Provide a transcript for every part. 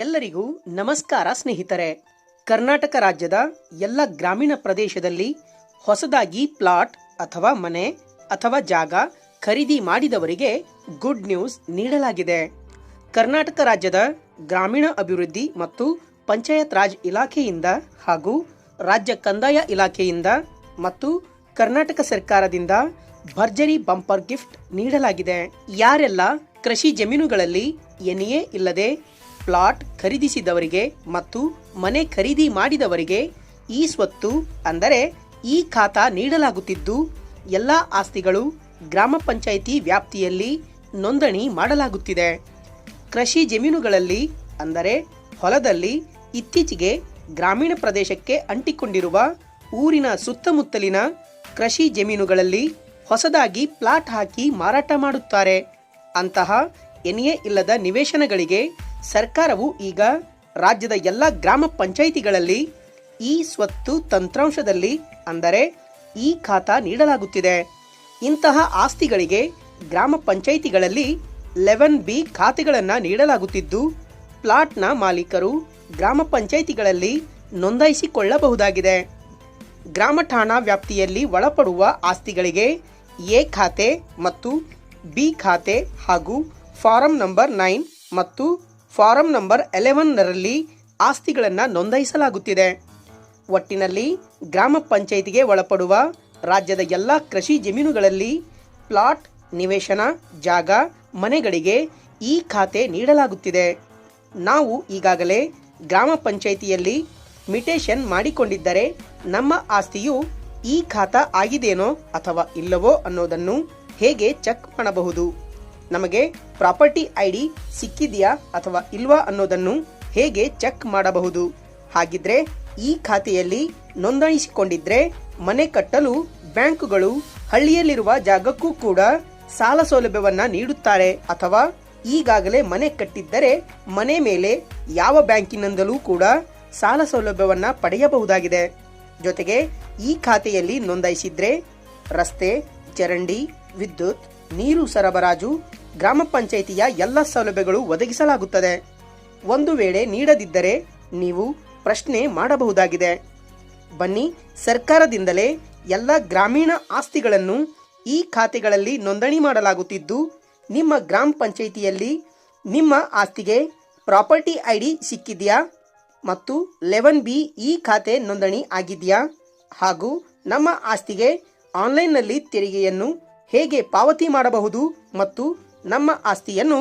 ಎಲ್ಲರಿಗೂ ನಮಸ್ಕಾರ ಸ್ನೇಹಿತರೆ. ಕರ್ನಾಟಕ ರಾಜ್ಯದ ಎಲ್ಲ ಗ್ರಾಮೀಣ ಪ್ರದೇಶದಲ್ಲಿ ಹೊಸದಾಗಿ ಪ್ಲಾಟ್ ಅಥವಾ ಮನೆ ಅಥವಾ ಜಾಗ ಖರೀದಿ ಮಾಡಿದವರಿಗೆ ಗುಡ್ ನ್ಯೂಸ್ ನೀಡಲಾಗಿದೆ. ಕರ್ನಾಟಕ ರಾಜ್ಯದ ಗ್ರಾಮೀಣ ಅಭಿವೃದ್ಧಿ ಮತ್ತು ಪಂಚಾಯತ್ ರಾಜ್ ಇಲಾಖೆಯಿಂದ ಹಾಗೂ ರಾಜ್ಯ ಕಂದಾಯ ಇಲಾಖೆಯಿಂದ ಮತ್ತು ಕರ್ನಾಟಕ ಸರ್ಕಾರದಿಂದ ಭರ್ಜರಿ ಬಂಪರ್ ಗಿಫ್ಟ್ ನೀಡಲಾಗಿದೆ. ಯಾರೆಲ್ಲ ಕೃಷಿ ಜಮೀನುಗಳಲ್ಲಿ ಎನ್ಎ ಇಲ್ಲದೆ ಪ್ಲಾಟ್ ಖರೀದಿಸಿದವರಿಗೆ ಮತ್ತು ಮನೆ ಖರೀದಿ ಮಾಡಿದವರಿಗೆ ಈ ಸ್ವತ್ತು ಅಂದರೆ ಈ ಖಾತಾ ನೀಡಲಾಗುತ್ತಿದ್ದು, ಎಲ್ಲ ಆಸ್ತಿಗಳು ಗ್ರಾಮ ಪಂಚಾಯಿತಿ ವ್ಯಾಪ್ತಿಯಲ್ಲಿ ನೋಂದಣಿ ಮಾಡಲಾಗುತ್ತಿದೆ. ಕೃಷಿ ಜಮೀನುಗಳಲ್ಲಿ ಅಂದರೆ ಹೊಲದಲ್ಲಿ ಇತ್ತೀಚೆಗೆ ಗ್ರಾಮೀಣ ಪ್ರದೇಶಕ್ಕೆ ಅಂಟಿಕೊಂಡಿರುವ ಊರಿನ ಸುತ್ತಮುತ್ತಲಿನ ಕೃಷಿ ಜಮೀನುಗಳಲ್ಲಿ ಹೊಸದಾಗಿ ಪ್ಲಾಟ್ ಹಾಕಿ ಮಾರಾಟ ಮಾಡುತ್ತಾರೆ. ಅಂತಹ ಎನೆಯೇ ಇಲ್ಲದ ನಿವೇಶನಗಳಿಗೆ ಸರ್ಕಾರವು ಈಗ ರಾಜ್ಯದ ಎಲ್ಲ ಗ್ರಾಮ ಪಂಚಾಯಿತಿಗಳಲ್ಲಿ ಈ ಸ್ವತ್ತು ತಂತ್ರಾಂಶದಲ್ಲಿ ಅಂದರೆ ಈ ಖಾತಾ ನೀಡಲಾಗುತ್ತಿದೆ. ಇಂತಹ ಆಸ್ತಿಗಳಿಗೆ ಗ್ರಾಮ ಪಂಚಾಯಿತಿಗಳಲ್ಲಿ ಲೆವೆನ್ ಬಿ ಖಾತೆಗಳನ್ನು ನೀಡಲಾಗುತ್ತಿದ್ದು, ಪ್ಲಾಟ್ನ ಮಾಲೀಕರು ಗ್ರಾಮ ಪಂಚಾಯಿತಿಗಳಲ್ಲಿ ನೋಂದಾಯಿಸಿಕೊಳ್ಳಬಹುದಾಗಿದೆ. ಗ್ರಾಮ ಠಾಣಾ ವ್ಯಾಪ್ತಿಯಲ್ಲಿ ಒಳಪಡುವ ಆಸ್ತಿಗಳಿಗೆ ಎ ಖಾತೆ ಮತ್ತು ಬಿ ಖಾತೆ ಹಾಗೂ ಫಾರಂ ನಂಬರ್ ನೈನ್ ಮತ್ತು ಫಾರಂ ನಂಬರ್ ಎಲೆವನ್ನರಲ್ಲಿ ಆಸ್ತಿಗಳನ್ನು ನೋಂದಾಯಿಸಲಾಗುತ್ತಿದೆ. ಒಟ್ಟಿನಲ್ಲಿ ಗ್ರಾಮ ಪಂಚಾಯಿತಿಗೆ ಒಳಪಡುವ ರಾಜ್ಯದ ಎಲ್ಲ ಕೃಷಿ ಜಮೀನುಗಳಲ್ಲಿ ಪ್ಲಾಟ್, ನಿವೇಶನ, ಜಾಗ, ಮನೆಗಳಿಗೆ ಈ ಖಾತೆ ನೀಡಲಾಗುತ್ತಿದೆ. ನಾವು ಈಗಾಗಲೇ ಗ್ರಾಮ ಪಂಚಾಯಿತಿಯಲ್ಲಿ ಮಿಟೇಷನ್ ಮಾಡಿಕೊಂಡಿದ್ದರೆ ನಮ್ಮ ಆಸ್ತಿಯು ಈ ಖಾತಾ ಆಗಿದೆಯೋ ಅಥವಾ ಇಲ್ಲವೋ ಅನ್ನೋದನ್ನು ಹೇಗೆ ಚೆಕ್ ಮಾಡಬಹುದು? ನಮಗೆ ಪ್ರಾಪರ್ಟಿ ಐ ಡಿ ಸಿಕ್ಕಿದೆಯಾ ಅಥವಾ ಇಲ್ವಾ ಅನ್ನೋದನ್ನು ಹೇಗೆ ಚೆಕ್ ಮಾಡಬಹುದು? ಹಾಗಿದ್ರೆ ಈ ಖಾತೆಯಲ್ಲಿ ನೋಂದಾಯಿಸಿಕೊಂಡಿದ್ರೆ ಮನೆ ಕಟ್ಟಲು ಬ್ಯಾಂಕುಗಳು ಹಳ್ಳಿಯಲ್ಲಿರುವ ಜಾಗಕ್ಕೂ ಕೂಡ ಸಾಲ ಸೌಲಭ್ಯವನ್ನ ನೀಡುತ್ತಾರೆ. ಅಥವಾ ಈಗಾಗಲೇ ಮನೆ ಕಟ್ಟಿದ್ದರೆ ಮನೆ ಮೇಲೆ ಯಾವ ಬ್ಯಾಂಕಿನಿಂದಲೂ ಕೂಡ ಸಾಲ ಸೌಲಭ್ಯವನ್ನ ಪಡೆಯಬಹುದಾಗಿದೆ. ಜೊತೆಗೆ ಈ ಖಾತೆಯಲ್ಲಿ ನೋಂದಾಯಿಸಿದ್ರೆ ರಸ್ತೆ, ಚರಂಡಿ, ವಿದ್ಯುತ್ ನೀರು ಸರಬರಾಜು, ಗ್ರಾಮ ಪಂಚಾಯಿತಿಯ ಎಲ್ಲ ಸೌಲಭ್ಯಗಳು ಒದಗಿಸಲಾಗುತ್ತದೆ. ಒಂದು ವೇಳೆ ನೀಡದಿದ್ದರೆ ನೀವು ಪ್ರಶ್ನೆ ಮಾಡಬಹುದಾಗಿದೆ. ಬನ್ನಿ, ಸರ್ಕಾರದಿಂದಲೇ ಎಲ್ಲ ಗ್ರಾಮೀಣ ಆಸ್ತಿಗಳನ್ನು ಈ ಖಾತೆಗಳಲ್ಲಿ ನೋಂದಣಿ ಮಾಡಲಾಗುತ್ತಿದ್ದು, ನಿಮ್ಮ ಗ್ರಾಮ ಪಂಚಾಯಿತಿಯಲ್ಲಿ ನಿಮ್ಮ ಆಸ್ತಿಗೆ ಪ್ರಾಪರ್ಟಿ ಐ ಡಿ ಸಿಕ್ಕಿದೆಯಾ ಮತ್ತು ಲೆವೆನ್ ಬಿ ಈ ಖಾತೆ ನೋಂದಣಿ ಆಗಿದೆಯಾ ಹಾಗೂ ನಮ್ಮ ಆಸ್ತಿಗೆ ಆನ್ಲೈನ್ನಲ್ಲಿ ತೆರಿಗೆಯನ್ನು ಹೇಗೆ ಪಾವತಿ ಮಾಡಬಹುದು ಮತ್ತು ನಮ್ಮ ಆಸ್ತಿಯನ್ನು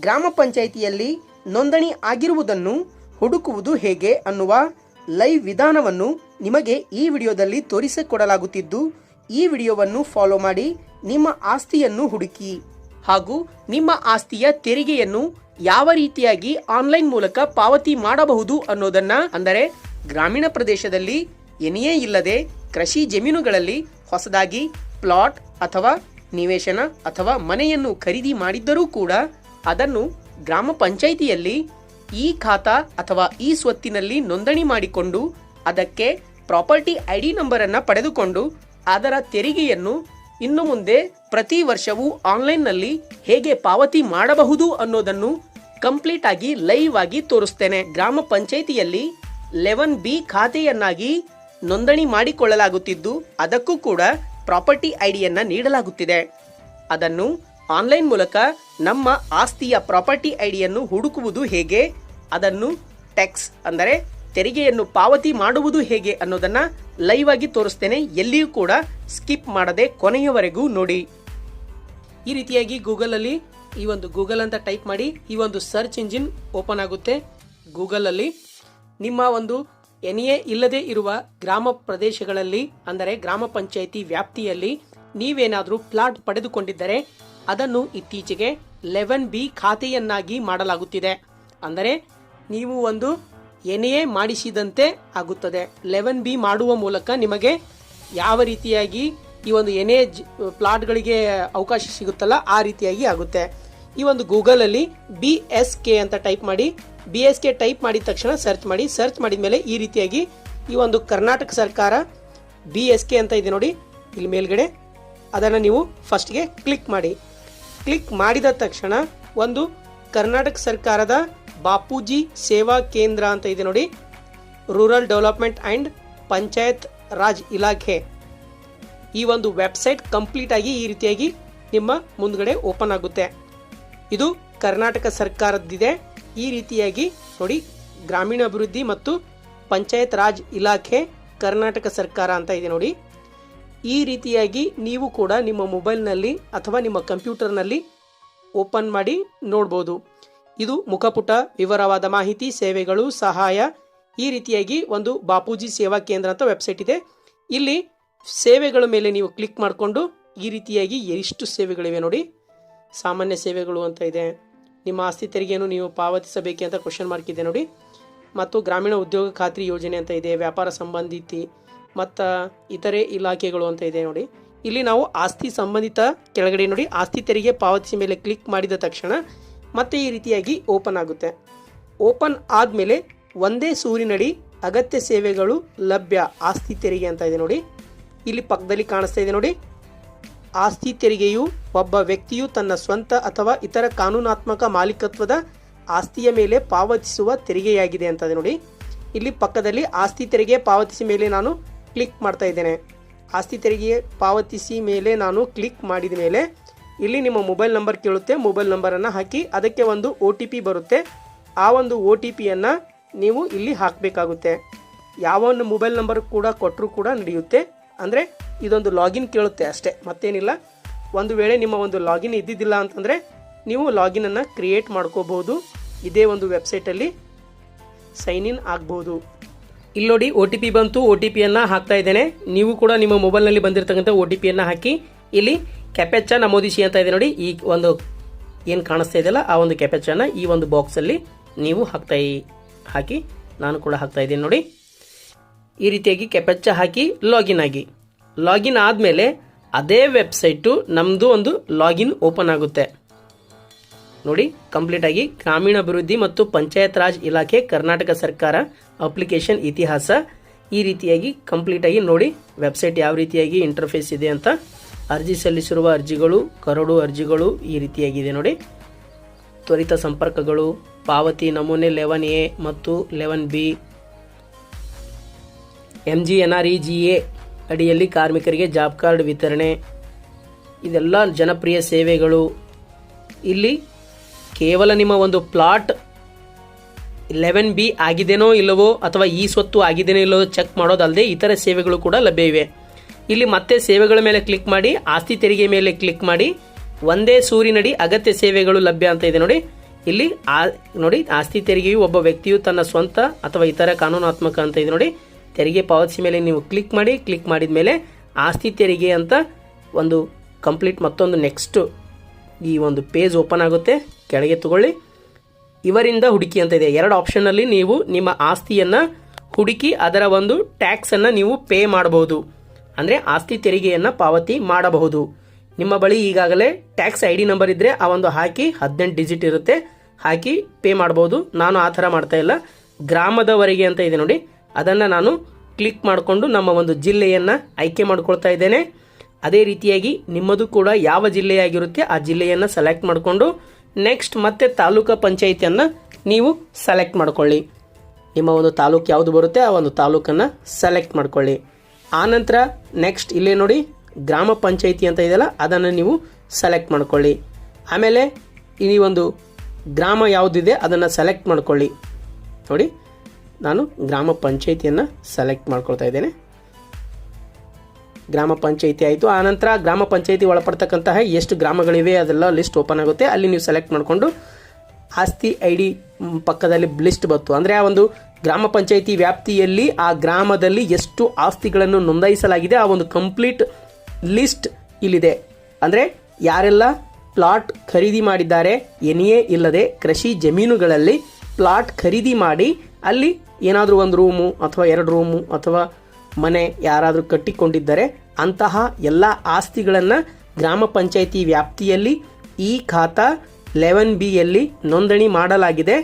ಗ್ರಾಮ ಪಂಚಾಯಿತಿಯಲ್ಲಿ ನೋಂದಣಿ ಆಗಿರುವುದನ್ನು ಹುಡುಕುವುದು ಹೇಗೆ ಅನ್ನುವ ಲೈವ್ ವಿಧಾನವನ್ನು ನಿಮಗೆ ಈ ವಿಡಿಯೋದಲ್ಲಿ ತೋರಿಸಿಕೊಡಲಾಗುತ್ತಿದ್ದು, ಈ ವಿಡಿಯೋವನ್ನು ಫಾಲೋ ಮಾಡಿ ನಿಮ್ಮ ಆಸ್ತಿಯನ್ನು ಹುಡುಕಿ ಹಾಗೂ ನಿಮ್ಮ ಆಸ್ತಿಯ ತೆರಿಗೆಯನ್ನು ಯಾವ ರೀತಿಯಾಗಿ ಆನ್ಲೈನ್ ಮೂಲಕ ಪಾವತಿ ಮಾಡಬಹುದು ಅನ್ನೋದನ್ನ ಅಂದರೆ ಗ್ರಾಮೀಣ ಪ್ರದೇಶದಲ್ಲಿ ಎನಿಯೇ ಇಲ್ಲದೆ ಕೃಷಿ ಜಮೀನುಗಳಲ್ಲಿ ಹೊಸದಾಗಿ ಪ್ಲಾಟ್ ಅಥವಾ ನಿವೇಶನ ಅಥವಾ ಮನೆಯನ್ನು ಖರೀದಿ ಮಾಡಿದ್ದರೂ ಕೂಡ ಅದನ್ನು ಗ್ರಾಮ ಪಂಚಾಯಿತಿಯಲ್ಲಿ ಈ ಖಾತಾ ಅಥವಾ ಈ ಸ್ವತ್ತಿನಲ್ಲಿ ನೋಂದಣಿ ಮಾಡಿಕೊಂಡು ಅದಕ್ಕೆ ಪ್ರಾಪರ್ಟಿ ಐ ಡಿ ನಂಬರನ್ನು ಪಡೆದುಕೊಂಡು ಅದರ ತೆರಿಗೆಯನ್ನು ಇನ್ನು ಮುಂದೆ ಪ್ರತಿ ವರ್ಷವೂ ಆನ್ಲೈನ್ನಲ್ಲಿ ಹೇಗೆ ಪಾವತಿ ಮಾಡಬಹುದು ಅನ್ನೋದನ್ನು ಕಂಪ್ಲೀಟ್ ಆಗಿ ಲೈವ್ ಆಗಿ ತೋರಿಸ್ತೇನೆ. ಗ್ರಾಮ ಪಂಚಾಯಿತಿಯಲ್ಲಿ ಲೆವೆನ್ ಬಿ ಖಾತೆಯನ್ನಾಗಿ ನೋಂದಣಿ ಮಾಡಿಕೊಳ್ಳಲಾಗುತ್ತಿದ್ದು, ಅದಕ್ಕೂ ಕೂಡ ಪ್ರಾಪರ್ಟಿ ಐಡಿಯನ್ನ ನೀಡಲಾಗುತ್ತಿದೆ. ಅದನ್ನು ಆನ್ಲೈನ್ ಮೂಲಕ ನಮ್ಮ ಆಸ್ತಿಯ ಪ್ರಾಪರ್ಟಿ ಐಡಿಯನ್ನು ಹುಡುಕುವುದು ಹೇಗೆ, ಅದನ್ನು ಟ್ಯಾಕ್ಸ್ ಅಂದರೆ ತೆರಿಗೆಯನ್ನು ಪಾವತಿ ಮಾಡುವುದು ಹೇಗೆ ಅನ್ನೋದನ್ನ ಲೈವ್ ಆಗಿ ತೋರಿಸ್ತೇನೆ. ಎಲ್ಲಿಯೂ ಕೂಡ ಸ್ಕಿಪ್ ಮಾಡದೆ ಕೊನೆಯವರೆಗೂ ನೋಡಿ. ಈ ರೀತಿಯಾಗಿ ಗೂಗಲ್ ಅಲ್ಲಿ ಈ ಒಂದು ಗೂಗಲ್ ಅಂತ ಟೈಪ್ ಮಾಡಿ ಈ ಒಂದು ಸರ್ಚ್ ಇಂಜಿನ್ ಓಪನ್ ಆಗುತ್ತೆ. ಗೂಗಲ್ ಅಲ್ಲಿ ನಿಮ್ಮ ಒಂದು ಎನ್ ಎ ಇಲ್ಲದೆ ಇರುವ ಗ್ರಾಮ ಪ್ರದೇಶಗಳಲ್ಲಿ, ಅಂದರೆ ಗ್ರಾಮ ಪಂಚಾಯಿತಿ ವ್ಯಾಪ್ತಿಯಲ್ಲಿ ನೀವೇನಾದರೂ ಪ್ಲಾಟ್ ಪಡೆದುಕೊಂಡಿದ್ದರೆ ಅದನ್ನು ಇತ್ತೀಚೆಗೆ ಲೆವೆನ್ ಬಿ ಖಾತೆಯನ್ನಾಗಿ ಮಾಡಲಾಗುತ್ತಿದೆ. ಅಂದರೆ ನೀವು ಒಂದು ಎನ್ ಎ ಮಾಡಿಸಿದಂತೆ ಆಗುತ್ತದೆ. ಲೆವೆನ್ ಬಿ ಮಾಡುವ ಮೂಲಕ ನಿಮಗೆ ಯಾವ ರೀತಿಯಾಗಿ ಈ ಒಂದು ಎನೆ ಪ್ಲಾಟ್ಗಳಿಗೆ ಅವಕಾಶ ಸಿಗುತ್ತಲ್ಲ ಆ ರೀತಿಯಾಗಿ ಆಗುತ್ತೆ. ಈ ಒಂದು ಗೂಗಲಲ್ಲಿ ಬಿ ಎಸ್ ಕೆ ಅಂತ ಟೈಪ್ ಮಾಡಿ, ಬಿ ಎಸ್ ಕೆ ಟೈಪ್ ಮಾಡಿದ ತಕ್ಷಣ ಸರ್ಚ್ ಮಾಡಿ, ಸರ್ಚ್ ಮಾಡಿದ ಮೇಲೆ ಈ ರೀತಿಯಾಗಿ ಈ ಒಂದು ಕರ್ನಾಟಕ ಸರ್ಕಾರ ಬಿ ಎಸ್ ಕೆ ಅಂತ ಇದೆ ನೋಡಿ, ಇಲ್ಲಿ ಮೇಲ್ಗಡೆ. ಅದನ್ನು ನೀವು ಫಸ್ಟ್ಗೆ ಕ್ಲಿಕ್ ಮಾಡಿ. ಕ್ಲಿಕ್ ಮಾಡಿದ ತಕ್ಷಣ ಒಂದು ಕರ್ನಾಟಕ ಸರ್ಕಾರದ ಬಾಪೂಜಿ ಸೇವಾ ಕೇಂದ್ರ ಅಂತ ಇದೆ ನೋಡಿ, rural development and panchayat raj ಇಲಾಖೆ. ಈ ಒಂದು ವೆಬ್ಸೈಟ್ ಕಂಪ್ಲೀಟ್ ಆಗಿ ಈ ರೀತಿಯಾಗಿ ನಿಮ್ಮ ಮುಂದಗಡೆ ಓಪನ್ ಆಗುತ್ತೆ. ಇದು ಕರ್ನಾಟಕ ಸರ್ಕಾರದ್ದಿದೆ. ಈ ರೀತಿಯಾಗಿ ನೋಡಿ, ಗ್ರಾಮೀಣಾಭಿವೃದ್ಧಿ ಮತ್ತು ಪಂಚಾಯತ್ ರಾಜ್ ಇಲಾಖೆ ಕರ್ನಾಟಕ ಸರ್ಕಾರ ಅಂತ ಇದೆ ನೋಡಿ. ಈ ರೀತಿಯಾಗಿ ನೀವು ಕೂಡ ನಿಮ್ಮ ಮೊಬೈಲ್ನಲ್ಲಿ ಅಥವಾ ನಿಮ್ಮ ಕಂಪ್ಯೂಟರ್ನಲ್ಲಿ ಓಪನ್ ಮಾಡಿ ನೋಡ್ಬೋದು. ಇದು ಮುಖಪುಟ, ವಿವರವಾದ ಮಾಹಿತಿ, ಸೇವೆಗಳು, ಸಹಾಯ, ಈ ರೀತಿಯಾಗಿ ಒಂದು ಬಾಪೂಜಿ ಸೇವಾ ಕೇಂದ್ರ ಅಂತ ವೆಬ್ಸೈಟ್ ಇದೆ. ಇಲ್ಲಿ ಸೇವೆಗಳ ಮೇಲೆ ನೀವು ಕ್ಲಿಕ್ ಮಾಡಿಕೊಂಡು ಈ ರೀತಿಯಾಗಿ ಎಷ್ಟು ಸೇವೆಗಳಿವೆ ನೋಡಿ. ಸಾಮಾನ್ಯ ಸೇವೆಗಳು ಅಂತ ಇದೆ. ನಿಮ್ಮ ಆಸ್ತಿ ತೆರಿಗೆಯನ್ನು ನೀವು ಪಾವತಿಸಬೇಕೆ ಅಂತ ಕ್ವಶನ್ ಮಾರ್ಕ್ ಇದೆ ನೋಡಿ. ಮತ್ತು ಗ್ರಾಮೀಣ ಉದ್ಯೋಗ ಖಾತ್ರಿ ಯೋಜನೆ ಅಂತ ಇದೆ, ವ್ಯಾಪಾರ ಸಂಬಂಧಿತಿ, ಮತ್ತು ಇತರೆ ಇಲಾಖೆಗಳು ಅಂತ ಇದೆ ನೋಡಿ. ಇಲ್ಲಿ ನಾವು ಆಸ್ತಿ ಸಂಬಂಧಿತ ಕೆಳಗಡೆ ನೋಡಿ, ಆಸ್ತಿ ತೆರಿಗೆ ಪಾವತಿಸಿ ಮೇಲೆ ಕ್ಲಿಕ್ ಮಾಡಿದ ತಕ್ಷಣ ಮತ್ತೆ ಈ ರೀತಿಯಾಗಿ ಓಪನ್ ಆಗುತ್ತೆ. ಓಪನ್ ಆದಮೇಲೆ ಒಂದೇ ಸೂರಿನಡಿ ಅಗತ್ಯ ಸೇವೆಗಳು ಲಭ್ಯ, ಆಸ್ತಿ ತೆರಿಗೆ ಅಂತ ಇದೆ ನೋಡಿ. ಇಲ್ಲಿ ಪಕ್ಕದಲ್ಲಿ ಕಾಣಿಸ್ತಾ ಇದೆ ನೋಡಿ. ಆಸ್ತಿ ತೆರಿಗೆಯು ಒಬ್ಬ ವ್ಯಕ್ತಿಯು ತನ್ನ ಸ್ವಂತ ಅಥವಾ ಇತರ ಕಾನೂನಾತ್ಮಕ ಮಾಲೀಕತ್ವದ ಆಸ್ತಿಯ ಮೇಲೆ ಪಾವತಿಸುವ ತೆರಿಗೆಯಾಗಿದೆ ಅಂತ ನೋಡಿ. ಇಲ್ಲಿ ಪಕ್ಕದಲ್ಲಿ ಆಸ್ತಿ ತೆರಿಗೆ ಪಾವತಿಸಿ ಮೇಲೆ ನಾನು ಕ್ಲಿಕ್ ಮಾಡ್ತಾ ಇದ್ದೇನೆ. ಆಸ್ತಿ ತೆರಿಗೆ ಪಾವತಿಸಿ ಮೇಲೆ ನಾನು ಕ್ಲಿಕ್ ಮಾಡಿದ ಮೇಲೆ ಇಲ್ಲಿ ನಿಮ್ಮ ಮೊಬೈಲ್ ನಂಬರ್ ಕೇಳುತ್ತೆ. ಮೊಬೈಲ್ ನಂಬರನ್ನು ಹಾಕಿ ಅದಕ್ಕೆ ಒಂದು ಒ ಟಿ ಪಿ ಬರುತ್ತೆ. ಆ ಒಂದು ಒ ಟಿ ಪಿಯನ್ನು ನೀವು ಇಲ್ಲಿ ಹಾಕಬೇಕಾಗುತ್ತೆ. ಯಾವ ಒಂದು ಮೊಬೈಲ್ ನಂಬರ್ ಕೂಡ ಕೊಟ್ಟರೂ ಕೂಡ ನಡೆಯುತ್ತೆ. ಅಂದರೆ ಇದೊಂದು ಲಾಗಿನ್ ಕೇಳುತ್ತೆ ಅಷ್ಟೇ. ಮತ್ತೇನಿಲ್ಲ? ಒಂದು ವೇಳೆ ನಿಮ್ಮ ಒಂದು ಲಾಗಿನ್ ಇದ್ದಿದ್ದಿಲ್ಲ ಅಂತಂದರೆ ನೀವು ಲಾಗಿನನ್ನು ಕ್ರಿಯೇಟ್ ಮಾಡ್ಕೋಬಹುದು. ಇದೇ ಒಂದು ವೆಬ್ಸೈಟಲ್ಲಿ ಸೈನ್ ಇನ್ ಆಗ್ಬೋದು ಇಲ್ಲಿ ನೋಡಿ ಒ ಟಿ ಪಿ ಬಂತು ಒ ಟಿ ಪಿಯನ್ನು ಹಾಕ್ತಾ ಇದ್ದೇನೆ. ನೀವು ಕೂಡ ನಿಮ್ಮ ಮೊಬೈಲ್ನಲ್ಲಿ ಬಂದಿರತಕ್ಕಂಥ ಒ ಟಿ ಪಿಯನ್ನು ಹಾಕಿ. ಇಲ್ಲಿ ಕೆಪೆಚ್ಚ ನಮೂದಿಸಿ ಅಂತ ಇದೆ ನೋಡಿ, ಈ ಒಂದು ಏನು ಕಾಣಿಸ್ತಾ ಇದೆಯಲ್ಲ, ಆ ಒಂದು ಕೆಪೆಚ್ಚನ್ನು ಈ ಒಂದು ಬಾಕ್ಸಲ್ಲಿ ನೀವು ಹಾಕ್ತಾ ಹಾಕಿ ನಾನು ಕೂಡ ಹಾಕ್ತಾ ಇದ್ದೀನಿ ನೋಡಿ. ಈ ರೀತಿಯಾಗಿ ಕೆಪೆಚ್ಚ ಹಾಕಿ ಲಾಗಿನ್ ಆಗಿ. ಲಾಗಿನ್ ಆದಮೇಲೆ ಅದೇ ವೆಬ್ಸೈಟು ನಮ್ಮದು ಒಂದು ಲಾಗಿನ್ ಓಪನ್ ಆಗುತ್ತೆ. ನೋಡಿ ಕಂಪ್ಲೀಟ್ ಆಗಿ ಗ್ರಾಮೀಣಾಭಿವೃದ್ಧಿ ಮತ್ತು ಪಂಚಾಯತ್ ರಾಜ್ ಇಲಾಖೆ ಕರ್ನಾಟಕ ಸರ್ಕಾರ ಅಪ್ಲಿಕೇಶನ್ ಇತಿಹಾಸ ಈ ರೀತಿಯಾಗಿ ಕಂಪ್ಲೀಟ್ ಆಗಿ ನೋಡಿ ವೆಬ್ಸೈಟ್ ಯಾವ ರೀತಿಯಾಗಿ ಇಂಟರ್ಫೇಸ್ ಇದೆ ಅಂತ ಅರ್ಜಿ ಸಲ್ಲಿಸಿರುವ ಅರ್ಜಿಗಳು, ಕರಡು ಅರ್ಜಿಗಳು ಈ ರೀತಿಯಾಗಿದೆ ನೋಡಿ. ತ್ವರಿತ ಸಂಪರ್ಕಗಳು, ಪಾವತಿ ನಮೂನೆ ಲೆವೆನ್ ಎ ಮತ್ತು eleven B M G N R E G A ಅಡಿಯಲ್ಲಿ ಕಾರ್ಮಿಕರಿಗೆ ಜಾಬ್ ಕಾರ್ಡ್ ವಿತರಣೆ, ಇದೆಲ್ಲ ಜನಪ್ರಿಯ ಸೇವೆಗಳು. ಇಲ್ಲಿ ಕೇವಲ ನಿಮ್ಮ ಒಂದು ಪ್ಲಾಟ್ ಲೆವೆನ್ ಬಿ ಆಗಿದೆನೋ ಇಲ್ಲವೋ ಅಥವಾ ಈ ಸ್ವತ್ತು ಆಗಿದೆನೋ ಇಲ್ಲವೋ ಚೆಕ್ ಮಾಡೋದಲ್ಲದೆ ಇತರ ಸೇವೆಗಳು ಕೂಡ ಲಭ್ಯ ಇವೆ ಇಲ್ಲಿ ಮತ್ತೆ ಸೇವೆಗಳ ಮೇಲೆ ಕ್ಲಿಕ್ ಮಾಡಿ, ಆಸ್ತಿ ತೆರಿಗೆ ಮೇಲೆ ಕ್ಲಿಕ್ ಮಾಡಿ, ಒಂದೇ ಸೂರಿನಡಿ ಅಗತ್ಯ ಸೇವೆಗಳು ಲಭ್ಯ ಅಂತ ಇದೆ ನೋಡಿ. ಇಲ್ಲಿ ಆ, ನೋಡಿ, ಆಸ್ತಿ ತೆರಿಗೆಯು ಒಬ್ಬ ವ್ಯಕ್ತಿಯು ತನ್ನ ಸ್ವಂತ ಅಥವಾ ಇತರ ಕಾನೂನಾತ್ಮಕ ಅಂತ ಇದೆ ನೋಡಿ. ತೆರಿಗೆ ಪಾವತಿಸಿ ಮೇಲೆ ನೀವು ಕ್ಲಿಕ್ ಮಾಡಿ ಕ್ಲಿಕ್ ಮಾಡಿದ ಮೇಲೆ ಆಸ್ತಿ ತೆರಿಗೆ ಅಂತ ಒಂದು ಕಂಪ್ಲೀಟ್ ಮತ್ತೊಂದು ನೆಕ್ಸ್ಟು ಈ ಒಂದು ಪೇಜ್ ಓಪನ್ ಆಗುತ್ತೆ. ಕೆಳಗೆ ತಗೊಳ್ಳಿ. ಇವರಿಂದ ಹುಡುಕಿ ಅಂತ ಇದೆ. ಎರಡು ಆಪ್ಷನಲ್ಲಿ ನೀವು ನಿಮ್ಮ ಆಸ್ತಿಯನ್ನು ಹುಡುಕಿ ಅದರ ಒಂದು ಟ್ಯಾಕ್ಸನ್ನು ನೀವು ಪೇ ಮಾಡಬಹುದು. ಅಂದರೆ ಆಸ್ತಿ ತೆರಿಗೆಯನ್ನು ಪಾವತಿ ಮಾಡಬಹುದು. ನಿಮ್ಮ ಬಳಿ ಈಗಾಗಲೇ ಟ್ಯಾಕ್ಸ್ ಐ ಡಿ ನಂಬರ್ ಇದ್ದರೆ ಆ ಒಂದು ಹಾಕಿ ಹದಿನೆಂಟು ಡಿಜಿಟ್ ಇರುತ್ತೆ. ಹಾಕಿ ಪೇ ಮಾಡ್ಬೋದು ನಾನು ಆ ಥರ ಮಾಡ್ತಾ ಇಲ್ಲ. ಗ್ರಾಮದವರೆಗೆ ಅಂತ ಇದೆ ನೋಡಿ. ಅದನ್ನು ನಾನು ಕ್ಲಿಕ್ ಮಾಡಿಕೊಂಡು ನಮ್ಮ ಒಂದು ಜಿಲ್ಲೆಯನ್ನು ಆಯ್ಕೆ ಮಾಡ್ಕೊಳ್ತಾ ಇದ್ದೇನೆ. ಅದೇ ರೀತಿಯಾಗಿ ನಿಮ್ಮದು ಕೂಡ ಯಾವ ಜಿಲ್ಲೆಯಾಗಿರುತ್ತೆ ಆ ಜಿಲ್ಲೆಯನ್ನು ಸೆಲೆಕ್ಟ್ ಮಾಡಿಕೊಂಡು ನೆಕ್ಸ್ಟ್ ಮತ್ತೆ ತಾಲೂಕು ಪಂಚಾಯಿತಿಯನ್ನು ನೀವು ಸೆಲೆಕ್ಟ್ ಮಾಡಿಕೊಳ್ಳಿ. ನಿಮ್ಮ ಒಂದು ತಾಲೂಕು ಯಾವುದು ಬರುತ್ತೆ ಆ ಒಂದು ತಾಲೂಕನ್ನು ಸೆಲೆಕ್ಟ್ ಮಾಡಿಕೊಳ್ಳಿ. ಆನಂತರ ನೆಕ್ಸ್ಟ್ ಇಲ್ಲೇ ನೋಡಿ ಗ್ರಾಮ ಪಂಚಾಯಿತಿ ಅಂತ ಇದೆಯಲ್ಲ, ಅದನ್ನು ನೀವು ಸೆಲೆಕ್ಟ್ ಮಾಡಿಕೊಳ್ಳಿ. ಆಮೇಲೆ ಈ ಒಂದು ಗ್ರಾಮ ಯಾವುದಿದೆ ಅದನ್ನು ಸೆಲೆಕ್ಟ್ ಮಾಡಿಕೊಳ್ಳಿ. ನೋಡಿ ನಾನು ಗ್ರಾಮ ಪಂಚಾಯಿತಿಯನ್ನು ಸೆಲೆಕ್ಟ್ ಮಾಡ್ಕೊಳ್ತಾ ಇದ್ದೇನೆ. ಗ್ರಾಮ ಪಂಚಾಯಿತಿ ಆಯಿತು. ಆನಂತರ ಗ್ರಾಮ ಪಂಚಾಯಿತಿ ಒಳಪಡ್ತಕ್ಕಂತಹ ಎಷ್ಟು ಗ್ರಾಮಗಳಿವೆ ಅದೆಲ್ಲ ಲಿಸ್ಟ್ ಓಪನ್ ಆಗುತ್ತೆ. ಅಲ್ಲಿ ನೀವು ಸೆಲೆಕ್ಟ್ ಮಾಡಿಕೊಂಡು ಆಸ್ತಿ ಐ ಡಿ ಪಕ್ಕದಲ್ಲಿ ಲಿಸ್ಟ್ ಬಂತು ಅಂದರೆ ಆ ಒಂದು ಗ್ರಾಮ ಪಂಚಾಯಿತಿ ವ್ಯಾಪ್ತಿಯಲ್ಲಿ ಆ ಗ್ರಾಮದಲ್ಲಿ ಎಷ್ಟು ಆಸ್ತಿಗಳನ್ನು ನೋಂದಾಯಿಸಲಾಗಿದೆ, ಆ ಒಂದು ಕಂಪ್ಲೀಟ್ ಲಿಸ್ಟ್ ಇಲ್ಲಿದೆ. ಅಂದರೆ ಯಾರೆಲ್ಲ ಪ್ಲಾಟ್ ಖರೀದಿ ಮಾಡಿದ್ದಾರೆ ಎನಿಯೇ ಇಲ್ಲದೆ ಕೃಷಿ ಜಮೀನುಗಳಲ್ಲಿ ಪ್ಲಾಟ್ ಖರೀದಿ ಮಾಡಿ ಅಲ್ಲಿ ಏನಾದರೂ ಒಂದು ರೂಮು ಅಥವಾ ಎರಡು ರೂಮು ಅಥವಾ ಮನೆ ಯಾರಾದರೂ ಕಟ್ಟಿಕೊಂಡಿದ್ದರೆ ಅಂತಹ ಎಲ್ಲ ಆಸ್ತಿಗಳನ್ನು ಗ್ರಾಮ ಪಂಚಾಯಿತಿ ವ್ಯಾಪ್ತಿಯಲ್ಲಿ ಈ ಖಾತಾ ಲೆವೆನ್ ಬಿಯಲ್ಲಿ ನೋಂದಣಿ ಮಾಡಲಾಗಿದೆ.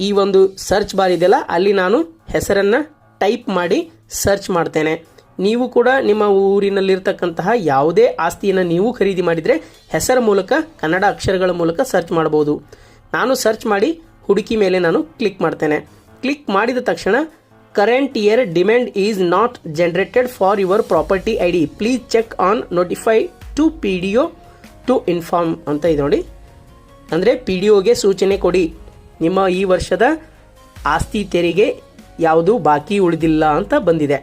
ಈ ಒಂದು ಸರ್ಚ್ ಬಾರ್ ಇದೆಯಲ್ಲ, ಅಲ್ಲಿ ನಾನು ಹೆಸರನ್ನು ಟೈಪ್ ಮಾಡಿ ಸರ್ಚ್ ಮಾಡ್ತೇನೆ. ನೀವು ಕೂಡ ನಿಮ್ಮ ಊರಿನಲ್ಲಿರ್ತಕ್ಕಂತಹ ಯಾವುದೇ ಆಸ್ತಿಯನ್ನು ನೀವು ಖರೀದಿ ಮಾಡಿದರೆ ಹೆಸರ ಮೂಲಕ ಕನ್ನಡ ಅಕ್ಷರಗಳ ಮೂಲಕ ಸರ್ಚ್ ಮಾಡಬಹುದು ನಾನು ಸರ್ಚ್ ಮಾಡಿ ಹುಡುಕಿ ಮೇಲೆ ನಾನು ಕ್ಲಿಕ್ ಮಾಡ್ತೇನೆ. ಕ್ಲಿಕ್ ಮಾಡಿದ ತಕ್ಷಣ current year demand is not generated for your property I D please check on notify to P D O to inform ಅಂತ ಇದೆ ನೋಡಿ. ಅಂದರೆ ಪಿ ಡಿ ಒಗೆ ಸೂಚನೆ ಕೊಡಿ. ನಿಮ್ಮ ಈ ವರ್ಷದ ಆಸ್ತಿ ತೆರಿಗೆ ಯಾವುದು ಬಾಕಿ ಉಳಿದಿಲ್ಲ ಅಂತ ಬಂದಿದೆ.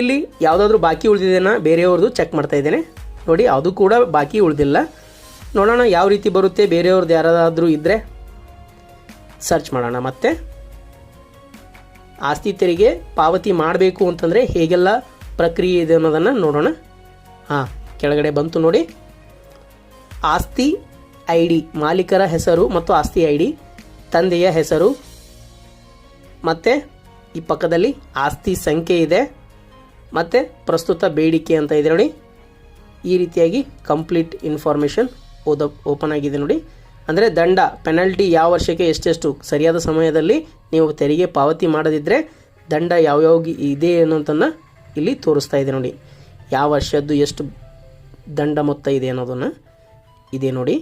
ಇಲ್ಲಿ ಯಾವುದಾದ್ರೂ ಬಾಕಿ ಉಳಿದಿದೆನಾ ಬೇರೆಯವ್ರದ್ದು ಚೆಕ್ ಮಾಡ್ತಾ ಇದ್ದೇನೆ. ನೋಡಿ, ಅದು ಕೂಡ ಬಾಕಿ ಉಳಿದಿಲ್ಲ. ನೋಡೋಣ ಯಾವ ರೀತಿ ಬರುತ್ತೆ. ಬೇರೆಯವ್ರದ್ದು ಯಾರಾದರೂ ಇದ್ದರೆ ಸರ್ಚ್ ಮಾಡೋಣ ಮತ್ತೆ. ಆಸ್ತಿ ತೆರಿಗೆ ಪಾವತಿ ಮಾಡಬೇಕು ಅಂತಂದರೆ ಹೇಗೆಲ್ಲ ಪ್ರಕ್ರಿಯೆ ಇದೆ ಅನ್ನೋದನ್ನು ನೋಡೋಣ. ಹಾಂ, ಕೆಳಗಡೆ ಬಂತು ನೋಡಿ. ಆಸ್ತಿ ಐ ಡಿ ಮಾಲೀಕರ ಹೆಸರು ಮತ್ತು ಆಸ್ತಿ ಐ ಡಿ ತಂದೆಯ ಹೆಸರು. ಮತ್ತು ಈ ಪಕ್ಕದಲ್ಲಿ ಆಸ್ತಿ ಸಂಖ್ಯೆ ಇದೆ. ಮತ್ತು ಪ್ರಸ್ತುತ ಬೇಡಿಕೆ ಅಂತ ಇದೆ ನೋಡಿ. ಈ ರೀತಿಯಾಗಿ ಕಂಪ್ಲೀಟ್ ಇನ್ಫಾರ್ಮೇಷನ್ ಓದ ಓಪನ್ ಆಗಿದೆ ನೋಡಿ. ಅಂದರೆ ದಂಡ ಪೆನಾಲ್ಟಿ ಯಾವ ವರ್ಷಕ್ಕೆ ಎಷ್ಟೆಷ್ಟು ಸರಿಯಾದ ಸಮಯದಲ್ಲಿ ನೀವು ತೆರಿಗೆ ಪಾವತಿ ಮಾಡದಿದ್ದರೆ ದಂಡ ಯಾವ್ಯಾವ ಇದೆ ಅನ್ನೋದನ್ನು ಇಲ್ಲಿ ತೋರಿಸ್ತಾ ಇದೆ ನೋಡಿ. ಯಾವ ವರ್ಷದ್ದು ಎಷ್ಟು ದಂಡ ಮೊತ್ತ ಇದೆ ಅನ್ನೋದನ್ನು ಇದೆ ನೋಡಿ.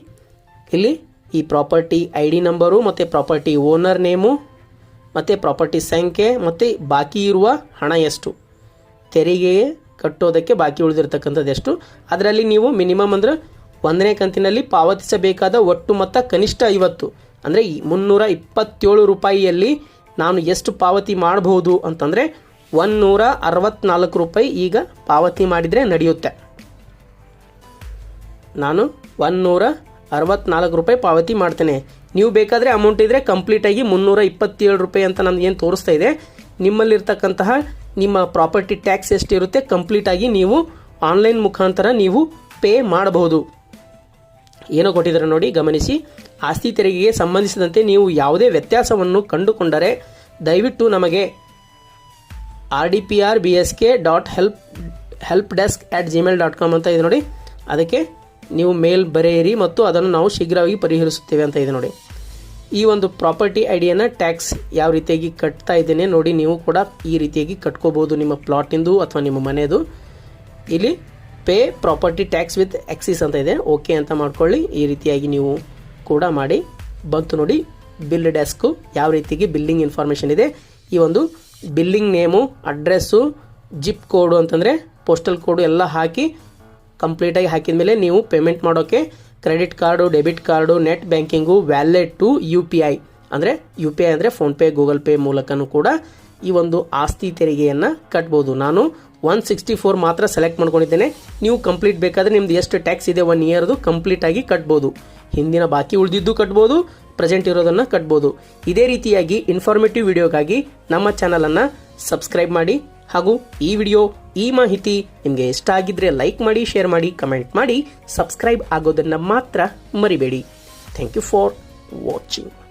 ಇಲ್ಲಿ ಈ ಪ್ರಾಪರ್ಟಿ ಐ ಡಿ ನಂಬರು ಮತ್ತು ಪ್ರಾಪರ್ಟಿ ಓನರ್ ನೇಮು ಮತ್ತು ಪ್ರಾಪರ್ಟಿ ಸಂಖ್ಯೆ, ಮತ್ತು ಬಾಕಿ ಇರುವ ಹಣ ಎಷ್ಟು? ತೆರಿಗೆ ಕಟ್ಟೋದಕ್ಕೆ ಬಾಕಿ ಉಳಿದಿರ್ತಕ್ಕಂಥದ್ದು ಎಷ್ಟು? ಅದರಲ್ಲಿ ನೀವು ಮಿನಿಮಮ್ ಅಂದ್ರೆ ಒಂದನೇ ಕಂತಿನಲ್ಲಿ ಪಾವತಿಸಬೇಕಾದ ಒಟ್ಟು ಮೊತ್ತ ಕನಿಷ್ಠ ಐವತ್ತು. ಅಂದರೆ ಮುನ್ನೂರ ಇಪ್ಪತ್ತೇಳು ರೂಪಾಯಿಯಲ್ಲಿ ನಾನು ಎಷ್ಟು ಪಾವತಿ ಮಾಡಬಹುದು ಅಂತಂದರೆ ಒನ್ನೂರ ಅರವತ್ನಾಲ್ಕು ರೂಪಾಯಿ ಈಗ ಪಾವತಿ ಮಾಡಿದರೆ ನಡೆಯುತ್ತೆ. ನಾನು ಒನ್ನೂರ ಅರವತ್ನಾಲ್ಕು ರೂಪಾಯಿ ಪಾವತಿ ಮಾಡ್ತೇನೆ. ನೀವು ಬೇಕಾದರೆ ಅಮೌಂಟ್ ಇದ್ದರೆ ಕಂಪ್ಲೀಟಾಗಿ ಮುನ್ನೂರ ಇಪ್ಪತ್ತೇಳು ರೂಪಾಯಿ ಅಂತ ನನಗೆ ಏನು ತೋರಿಸ್ತಾ ಇದೆ. ನಿಮ್ಮಲ್ಲಿರ್ತಕ್ಕಂತಹ ನಿಮ್ಮ ಪ್ರಾಪರ್ಟಿ ಟ್ಯಾಕ್ಸ್ ಎಷ್ಟಿರುತ್ತೆ ಕಂಪ್ಲೀಟಾಗಿ ನೀವು ಆನ್ಲೈನ್ ಮುಖಾಂತರ ನೀವು ಪೇ ಮಾಡಬಹುದು. ಏನೋ ಕೊಟ್ಟಿದ್ದಾರೆ ನೋಡಿ, ಗಮನಿಸಿ. ಆಸ್ತಿ ತೆರಿಗೆಗೆ ಸಂಬಂಧಿಸಿದಂತೆ ನೀವು ಯಾವುದೇ ವ್ಯತ್ಯಾಸವನ್ನು ಕಂಡುಕೊಂಡರೆ ದಯವಿಟ್ಟು ನಮಗೆ R D P R B S K dot help help desk at Gmail dot com ಅಂತ ಇದೆ ನೋಡಿ. ಅದಕ್ಕೆ ನೀವು ಮೇಲ್ ಬರೆಯಿರಿ ಮತ್ತು ಅದನ್ನು ನಾವು ಶೀಘ್ರವಾಗಿ ಪರಿಹರಿಸುತ್ತೇವೆ ಅಂತ ಇದೆ ನೋಡಿ. ಈ ಒಂದು ಪ್ರಾಪರ್ಟಿ ಐಡಿಯನ್ನು ಟ್ಯಾಕ್ಸ್ ಯಾವ ರೀತಿಯಾಗಿ ಕಟ್ತಾ ಇದ್ದೇನೆ ನೋಡಿ, ನೀವು ಕೂಡ ಈ ರೀತಿಯಾಗಿ ಕಟ್ಕೋಬೋದು ನಿಮ್ಮ ಪ್ಲಾಟಿಂದು ಅಥವಾ ನಿಮ್ಮ ಮನೆಯದು ಇಲ್ಲಿ pay property tax with Axis ಅಂತ ಇದೆ. ಓಕೆ ಅಂತ ಮಾಡ್ಕೊಳ್ಳಿ. ಈ ರೀತಿಯಾಗಿ ನೀವು ಕೂಡ ಮಾಡಿ. ಬಂತು ನೋಡಿ, ಬಿಲ್ ಡೆಸ್ಕು ಯಾವ ರೀತಿಗೆ ಬಿಲ್ಲಿಂಗ್ ಇನ್ಫಾರ್ಮೇಷನ್ ಇದೆ. ಈ ಒಂದು billing name, address, zip code ಅಂತಂದರೆ ಪೋಸ್ಟಲ್ ಕೋಡು ಎಲ್ಲ ಹಾಕಿ ಕಂಪ್ಲೀಟಾಗಿ ಹಾಕಿದ ಮೇಲೆ ನೀವು ಪೇಮೆಂಟ್ ಮಾಡೋಕ್ಕೆ credit card, debit card, net banking, wallet, U P I. ಅಂದರೆ ಯು ಪಿ ಐ ಅಂದರೆ ಫೋನ್ಪೇ, ಗೂಗಲ್ ಪೇ ಮೂಲಕನೂ ಕೂಡ ಈ ಒಂದು ಆಸ್ತಿ ತೆರಿಗೆಯನ್ನು ಕಟ್ಬೋದು. ನಾನು ಒನ್ ಸಿಕ್ಸ್ಟಿ ಫೋರ್ ಮಾತ್ರ ಸೆಲೆಕ್ಟ್ ಮಾಡ್ಕೊಂಡಿದ್ದೇನೆ. ನೀವು ಕಂಪ್ಲೀಟ್ ಬೇಕಾದರೆ ನಿಮ್ದು ಎಷ್ಟು ಟ್ಯಾಕ್ಸ್ ಇದೆ ಒನ್ ಇಯರ್ದು ಕಂಪ್ಲೀಟಾಗಿ ಕಟ್ಬೋದು. ಹಿಂದಿನ ಬಾಕಿ ಉಳಿದಿದ್ದು ಕಟ್ಬೋದು ಪ್ರೆಸೆಂಟ್ ಇರೋದನ್ನು ಕಟ್ಬೋದು. ಇದೇ ರೀತಿಯಾಗಿ ಇನ್ಫಾರ್ಮೇಟಿವ್ ವಿಡಿಯೋಗಾಗಿ ನಮ್ಮ ಚಾನಲನ್ನು ಸಬ್ಸ್ಕ್ರೈಬ್ ಮಾಡಿ ಹಾಗೂ ಈ ವಿಡಿಯೋ ಈ ಮಾಹಿತಿ ನಿಮಗೆ ಇಷ್ಟ ಆಗಿದ್ರೆ ಲೈಕ್ ಮಾಡಿ ಶೇರ್ ಮಾಡಿ ಕಮೆಂಟ್ ಮಾಡಿ ಸಬ್ಸ್ಕ್ರೈಬ್ ಆಗೋದನ್ನು ಮಾತ್ರ ಮರಿಬೇಡಿ. Thank you for watching